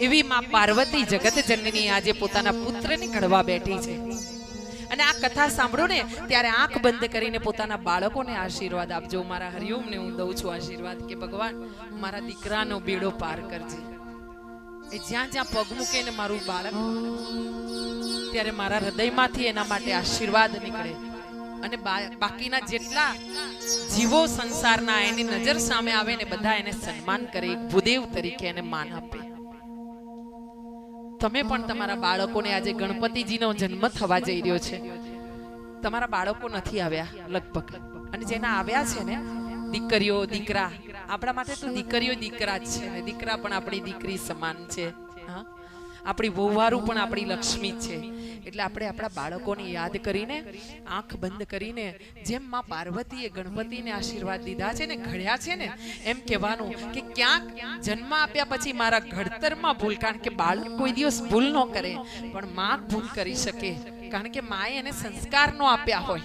એવી માં પાર્વતી જગત જનની આજે પોતાના પુત્રને ઘડવા બેઠી છે. અને આ કથા સાંભળો ને, ત્યારે આંખ બંધ કરીને પોતાના બાળકોને આશીર્વાદ આપજો. મારા હરિઓમને હું દઉં છું આશીર્વાદ કે ભગવાન, મારા દીકરાનો બેડો પાર કરજે. એ જ્યાં જ્યાં પગ મૂકે ને મારું બાળક, ત્યારે મારા હૃદયમાંથી એના માટે આશીર્વાદ નીકળે. અને બાકીના જેટલા જીવો સંસારના એની નજર સામે આવે ને, બધા એને સન્માન કરે ભૂદેવ તરીકે એને માન આપે. તમે પણ તમારા બાળકોને આજે ગણપતિજીનો જન્મ થવા જઈ રહ્યો છે. તમારા બાળકો નથી આવ્યા લગભગ. અને જેના આવ્યા છે ને, દીકરીઓ, દીકરા, આપણા માટે તો દીકરીઓ, દીકરા જ છે ને. દીકરા પણ આપણી દીકરી સમાન છે. હા? આપણી વહુવારું પણ આપણી લક્ષ્મી છે. એટલે આપણે આપણા બાળકોને યાદ કરીને, આંખ બંધ કરીને, જેમ માં પાર્વતીએ ગણપતિને આશીર્વાદ દીધા છે ને, ઘડ્યા છે ને, એમ કહેવાનું કે ક્યાંક જન્મ આપ્યા પછી મારા ઘડતરમાં ભૂલ, કારણ કે બાળક કોઈ દિવસ ભૂલ ન કરે, પણ માં ભૂલ કરી શકે. કારણ કે માએ એને સંસ્કાર નો આપ્યા હોય.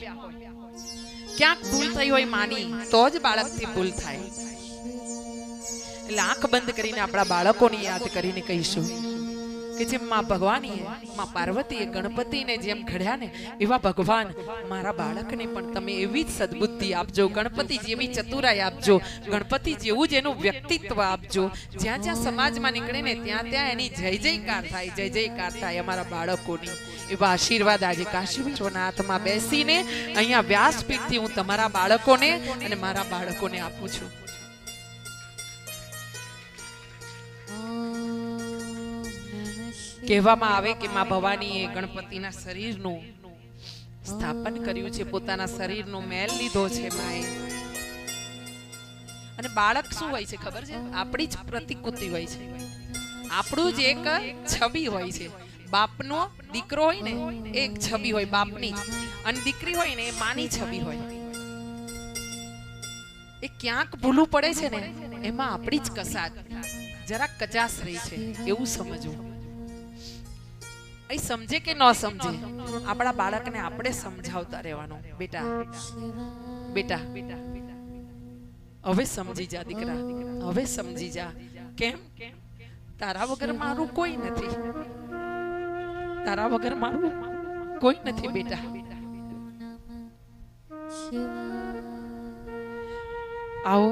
ક્યાંક ભૂલ થઈ હોય માની, તો જ બાળકથી ભૂલ થાય. એટલે આંખ બંધ કરીને આપણા બાળકોને યાદ કરીને કહીશું. કે જેમ માં ભગવાનીએ, માં પાર્વતીએ, ગણપતિને જેમ ઘડ્યા ને એવા ભગવાન મારા બાળકને પણ તમે એવી જ સદબુદ્ધિ આપજો, ગણપતિ જેવી ચતુરાઈ આપજો, ગણપતિ જેવું જ એનું વ્યક્તિત્વ આપજો. જ્યાં જ્યાં સમાજમાં નીકળે ને ત્યાં ત્યાં એની જય જયકાર થાય, જય જયકાર થાય અમારા બાળકોની. એવા આશીર્વાદ આજે કાશી વિશ્વનાથમાં બેસીને અહીંયા વ્યાસપીઠથી હું તમારા બાળકોને અને મારા બાળકોને આપું છું. કહેવામાં આવે કે માં ભવાનીએ ગણપતિના શરીરનું સ્થાપન કર્યું છે, પોતાના શરીરનો મેલ લીધો છે માએ. અને બાળક શું હોય છે ખબર છે? આપણી જ પ્રતિકૃતિ હોય છે. આપણું જ એક છબી હોય છે. બાપનો દીકરો હોય ને, એક છબી હોય બાપની. અને દીકરી હોય ને, એ માની છબી હોય. એ ક્યાંક ભૂલું પડે છે ને, એમાં આપણી જ કસાત. જરાક કચાશ રહી છે, એવું સમજવું. સમજે કે ન સમજે? આપણા બાળકને આપણે સમજાવતા રહેવાનું. બેટા બેટા, હવે સમજી જા દીકરા, હવે સમજી જા. કેમ? તારા વગર મારું કોઈ નથી. તારા વગર મારું કોઈ નથી, બેટા. આવો